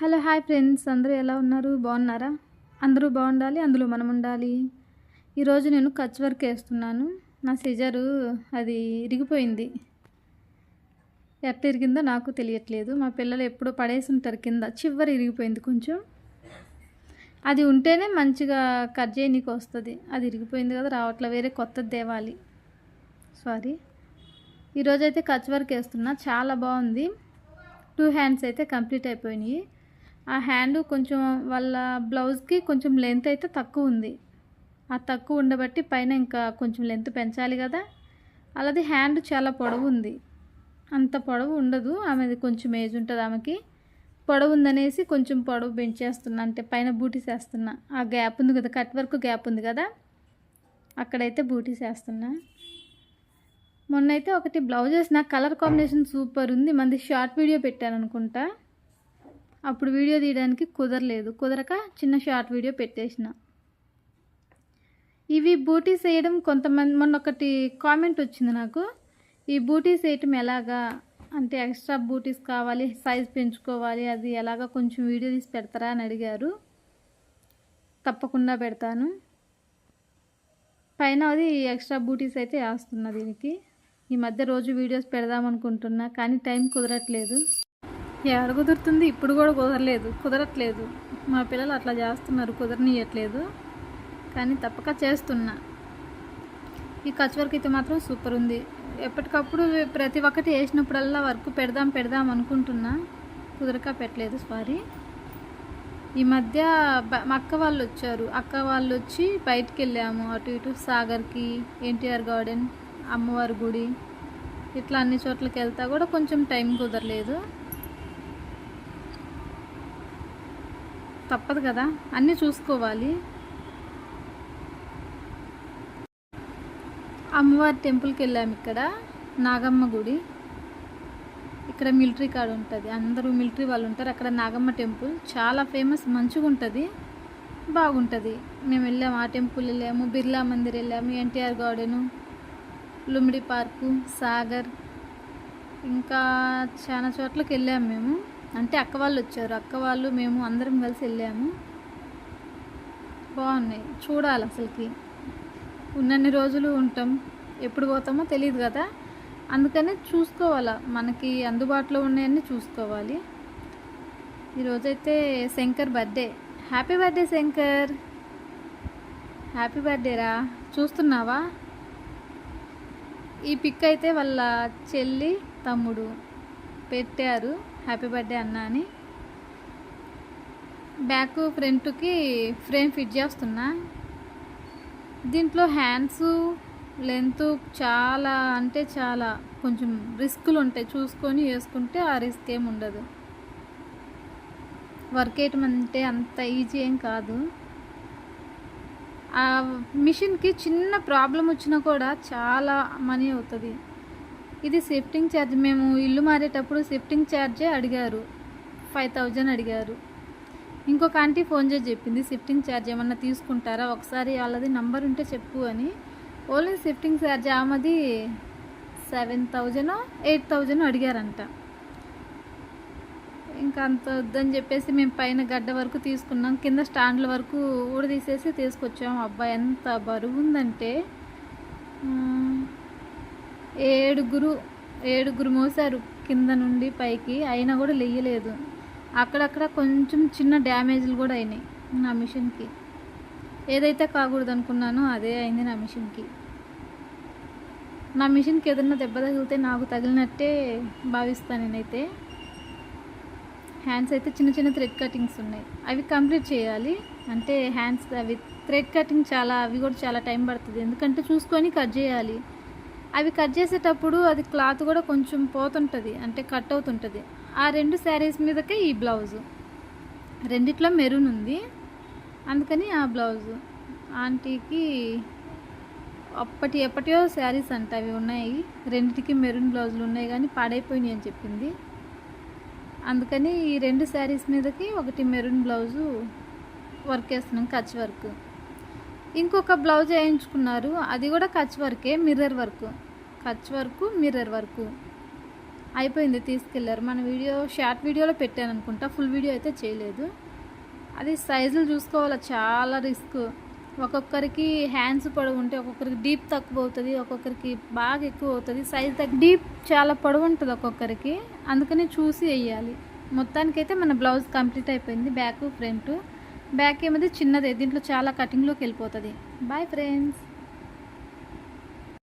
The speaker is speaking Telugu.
Hello hi friends. అందరూ ఎలా ఉన్నారు? బాగున్నారా? అందరూ బాగుండాలి అందులో మనం ఉండాలి. ఈరోజు నేను కచ్ వర్క్ వేస్తున్నాను. నా సిజరు అది ఇరిగిపోయింది. ఎట్ట ఇరిగిందో నాకు తెలియట్లేదు. మా పిల్లలు ఎప్పుడో పడేసి ఉంటారు కింద. చివరి ఇరిగిపోయింది కొంచెం. అది ఉంటేనే మంచిగా కట్ చేయనీకి వస్తుంది. అది ఇరిగిపోయింది కదా రావట్లే. వేరే కొత్తది తేవాలి. సారీ ఈరోజైతే కచ్ వర్క్ వేస్తున్నా. చాలా బాగుంది. టూ హ్యాండ్స్ అయితే కంప్లీట్ అయిపోయినాయి. ఆ హ్యాండ్ కొంచెం వాళ్ళ బ్లౌజ్కి కొంచెం లెంత్ అయితే తక్కువ ఉంది. ఆ తక్కువ ఉండబట్టి పైన ఇంకా కొంచెం లెంత్ పెంచాలి కదా. అలాది హ్యాండ్ చాలా పొడవు ఉంది. అంత పొడవు ఉండదు. ఆమెది కొంచెం ఏజ్ ఉంటుంది ఆమెకి. పొడవు ఉందనేసి కొంచెం పొడవు పెంచేస్తున్నా అంటే పైన బూటీస్ వేస్తున్నా ఆ గ్యాప్ ఉంది కదా కట్ వర్క్ గ్యాప్ ఉంది కదా. అక్కడైతే బూటీస్ వేస్తున్నా మొన్న అయితే ఒకటి బ్లౌజెస్. నా కలర్ కాంబినేషన్ సూపర్ ఉంది. మంది షార్ట్ వీడియో పెట్టాను అనుకుంటా అప్పుడు వీడియో తీయడానికి కుదరలేదు. కుదరక చిన్న షార్ట్ వీడియో పెట్టేసిన. ఇవి బూటీస్ వేయడం కొంతమంది మొన్న ఒకటి కామెంట్ వచ్చింది నాకు. ఈ బూటీస్ వేయటం ఎలాగా? అంటే ఎక్స్ట్రా బూటీస్ కావాలి సైజ్ పెంచుకోవాలి అది ఎలాగా కొంచెం వీడియో తీసి పెడతారా అని అడిగారు. తప్పకుండా పెడతాను. పైన అది ఎక్స్ట్రా బూటీస్ అయితే వేస్తున్నా దీనికి. ఈ మధ్య రోజు వీడియోస్ పెడదాం అనుకుంటున్నా కానీ టైం కుదరట్లేదు. ఎక్కడ కుదురుతుంది? ఇప్పుడు కూడా కుదరలేదు. కుదరట్లేదు. మా పిల్లలు అట్లా చేస్తున్నారు. కుదరనియట్లేదు. కానీ తప్పక చేస్తున్నా. ఈ కచ్ వర్క్ అయితే మాత్రం సూపర్ ఉంది. ఎప్పటికప్పుడు ప్రతి ఒక్కటి వేసినప్పుడల్లా వర్క్ పెడదాం పెడదాం అనుకుంటున్నా. కుదరక పెట్టలేదు సారీ. ఈ మధ్య మా అక్క వాళ్ళు వచ్చారు. అక్క వాళ్ళు వచ్చి బయటికి వెళ్ళాము అటు ఇటు సాగర్కి ఎన్టీఆర్ గార్డెన్ అమ్మవారి గుడి ఇట్లా అన్ని చోట్లకి వెళ్తా కూడా కొంచెం టైం కుదరలేదు. తప్పదు కదా. అన్నీ చూసుకోవాలి. అమ్మవారి టెంపుల్కి వెళ్ళాము ఇక్కడ. నాగమ్మ గుడి. ఇక్కడ మిలిటరీ కాడ ఉంటుంది. అందరూ మిలిటరీ వాళ్ళు ఉంటారు. అక్కడ నాగమ్మ టెంపుల్ చాలా ఫేమస్ మంచిగా ఉంటుంది. బాగుంటుంది. మేము వెళ్ళాము ఆ టెంపుల్ వెళ్ళాము. బిర్లా మందిర్ వెళ్ళాము. NTR garden Lumbini park Sagar ఇంకా చాలా చోట్లకి వెళ్ళాము మేము. అంటే అక్క వాళ్ళు వచ్చారు. అక్క వాళ్ళు మేము అందరం కలిసి వెళ్ళాము. బాగున్నాయి. చూడాలి అసలుకి. ఉన్నన్ని రోజులు ఉంటాం. ఎప్పుడు పోతామో తెలియదు కదా. అందుకని చూసుకోవాలా. మనకి అందుబాటులో ఉన్నాయన్నీ చూసుకోవాలి. ఈరోజైతే Shankar birthday. Happy birthday Shankar. Happy బర్త్డేరా చూస్తున్నావా? ఈ పిక్ అయితే వాళ్ళ చెల్లి తమ్ముడు పెట్టారు. హ్యాపీ బర్త్డే అన్న అని. బ్యాక్ ఫ్రంట్కి ఫ్రేమ్ ఫిట్ చేస్తున్నా. దీంట్లో హ్యాండ్స్ లెంత్ చాలా అంటే చాలా కొంచెం రిస్కులు ఉంటాయి. చూసుకొని వేసుకుంటే ఆ రిస్క్ ఏమి ఉండదు. వర్క్ వేయటం అంటే అంత ఈజీ ఏం కాదు. ఆ మిషన్కి చిన్న ప్రాబ్లం వచ్చినా కూడా చాలా మనీ అవుతుంది. ఇది షిఫ్టింగ్ ఛార్జ్. మేము ఇల్లు మారేటప్పుడు షిఫ్టింగ్ ఛార్జే అడిగారు. ఫైవ్ థౌజండ్ అడిగారు. ఇంకొక ఆంటీ ఫోన్ చేసి చెప్పింది షిఫ్టింగ్ ఛార్జ్ ఏమన్నా తీసుకుంటారా? ఒకసారి వాళ్ళది నంబర్ ఉంటే చెప్పు అని. ఓన్లీ షిఫ్టింగ్ ఛార్జ్ ఆమెది సెవెన్ థౌజండ్ ఎయిట్ థౌజండ్ అడిగారంట. ఇంకా అంత వద్దని చెప్పేసి మేము పైన గడ్డ వరకు తీసుకున్నాం. కింద స్టాండ్ల వరకు ఊడదీసేసి తీసుకొచ్చాం. అబ్బాయి ఎంత బరువు ఉందంటే. ఏడుగురు ఏడుగురు మోసారు కింద నుండి పైకి. అయినా కూడా లేయలేదు. అక్కడక్కడ కొంచెం చిన్న డ్యామేజ్లు కూడా అయినాయి నా మిషన్కి. ఏదైతే కాకూడదు అనుకున్నానో అదే అయింది నా మిషన్కి. నా మిషన్కి ఏదన్నా దెబ్బ తగిలితే నాకు తగిలినట్టే భావిస్తాను నేనైతే. హ్యాండ్స్ అయితే చిన్న చిన్న థ్రెడ్ కటింగ్స్ ఉన్నాయి. అవి కంప్లీట్ చేయాలి. అంటే హ్యాండ్స్ అవి థ్రెడ్ కటింగ్ చాలా అవి కూడా చాలా టైం పడుతుంది. ఎందుకంటే చూసుకొని కట్ చేయాలి. అవి కట్ చేసేటప్పుడు అది క్లాత్ కూడా కొంచెం పోతుంటుంది అంటే కట్ అవుతుంటుంది. ఆ రెండు శారీస్ మీదకే ఈ బ్లౌజు. రెండిట్లో మెరూన్ ఉంది. అందుకని ఆ బ్లౌజు. ఆంటీకి అప్పటి ఎప్పటియో శారీస్ అంట అవి ఉన్నాయి. రెండిటికి మెరూన్ బ్లౌజులు ఉన్నాయి కానీ పాడైపోయినాయి అని చెప్పింది. అందుకని ఈ రెండు శారీస్ మీదకి ఒకటి మెరూన్ బ్లౌజు వర్క్ వేస్తున్నాం కచ్ వర్క్. ఇంకొక బ్లౌజ్ వేయించుకున్నారు. అది కూడా కచ్ వర్కే mirror work. Kutch work mirror work. అయిపోయింది తీసుకెళ్ళారు మన వీడియో షార్ట్ వీడియోలో పెట్టాను అనుకుంటా. ఫుల్ వీడియో అయితే చేయలేదు. అది సైజులు చూసుకోవాలి? చాలా రిస్క్. ఒక్కొక్కరికి హ్యాండ్స్ పొడవు ఉంటే ఒక్కొక్కరికి డీప్ తక్కువ అవుతుంది ఒక్కొక్కరికి బాగా ఎక్కువ అవుతుంది సైజ్ తగ్గ డీప్ చాలా పొడవు ఉంటుంది ఒక్కొక్కరికి. అందుకని చూసి వేయాలి. మొత్తానికైతే మన బ్లౌజ్ కంప్లీట్ అయిపోయింది బ్యాక్ ఫ్రంట్. బ్యాక్ ఏమది? చిన్నదే. దీంట్లో చాలా కటింగ్లోకి వెళ్ళిపోతుంది. Bye friends